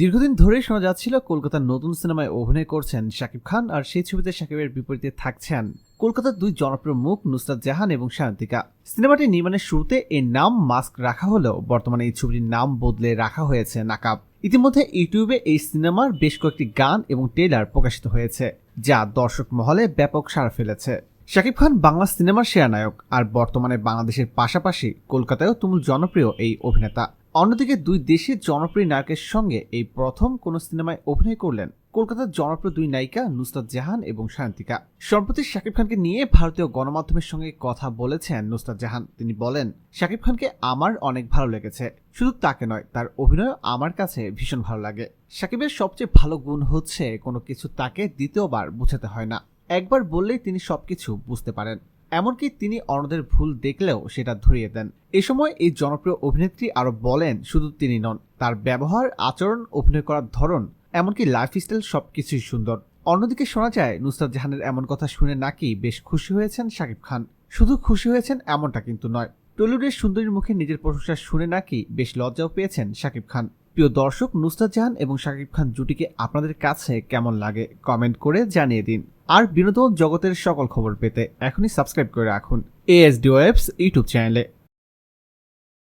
দীর্ঘদিন ধরেই শোনা যাচ্ছিল কলকাতার নতুন সিনেমায় অভিনয় করছেন শাকিব খান, আর সেই ছবিতে শাকিবের বিপরীতে থাকছেন কলকাতার দুই জনপ্রিয় মুখ নুসরাত জাহান এবং শান্তিকা। সিনেমাটি নির্মাণের শুরুতে এর নাম মাস্ক রাখা হলেও বর্তমানে এই ছবিটির নাম বদলে রাখা হয়েছে নাকাব। ইতিমধ্যে ইউটিউবে এই সিনেমার বেশ কয়েকটি গান এবং ট্রেলার প্রকাশিত হয়েছে, যা দর্শক মহলে ব্যাপক সাড়া ফেলেছে। শাকিব খান বাংলা সিনেমার সেরা নায়ক, আর বর্তমানে বাংলাদেশের পাশাপাশি কলকাতায়ও তুমুল জনপ্রিয় এই অভিনেতা। অন্যদিকে দুই দেশের জনপ্রিয় নায়কের সঙ্গে এই প্রথম কোন সিনেমায় অভিনয় করলেন কলকাতার জনপ্রিয় দুই নায়িকা নুসরাত জাহান এবং শান্তিকা। সম্প্রতি শাকিব খানকে নিয়ে ভারতীয় গণমাধ্যমের সঙ্গে কথা বলেছেন নুসরাত জাহান। তিনি বলেন, শাকিব খানকে আমার অনেক ভালো লেগেছে। শুধু তাকে নয়, তার অভিনয় আমার কাছে ভীষণ ভালো লাগে। শাকিবের সবচেয়ে ভালো গুণ হচ্ছে কোনো কিছু তাকে দ্বিতীয়বার বুঝাতে হয় না। একবার বললেই তিনি সবকিছু বুঝতে পারেন। এমনকি তিনি অন্যদের ভুল দেখলেও সেটা ধরিয়ে দেন। এ সময় এই জনপ্রিয় অভিনেত্রী আরও বলেন, শুধু তিনি নন, তার ব্যবহার, আচরণ, অভিনয় করার ধরন, এমনকি লাইফস্টাইল সবকিছুই সুন্দর। অন্যদিকে শোনা যায়, নুসরাত জাহানের এমন কথা শুনে নাকি বেশ খুশি হয়েছেন শাকিব খান। শুধু খুশি হয়েছেন এমনটা কিন্তু নয়। টলিউডের সুন্দরীর মুখে নিজের প্রশংসা শুনে নাকি বেশ লজ্জাও পেয়েছেন শাকিব খান। প্রিয় দর্শক, নুসরাত জাহান এবং শাকিব খান জুটিকে আপনাদের কাছে কেমন লাগে কমেন্ট করে জানিয়ে দিন। আর বিনোদন জগতের সকল খবর পেতে এখনই সাবস্ক্রাইব করে রাখুন এএসডি ওয়েবস ইউটিউব চ্যানেলে।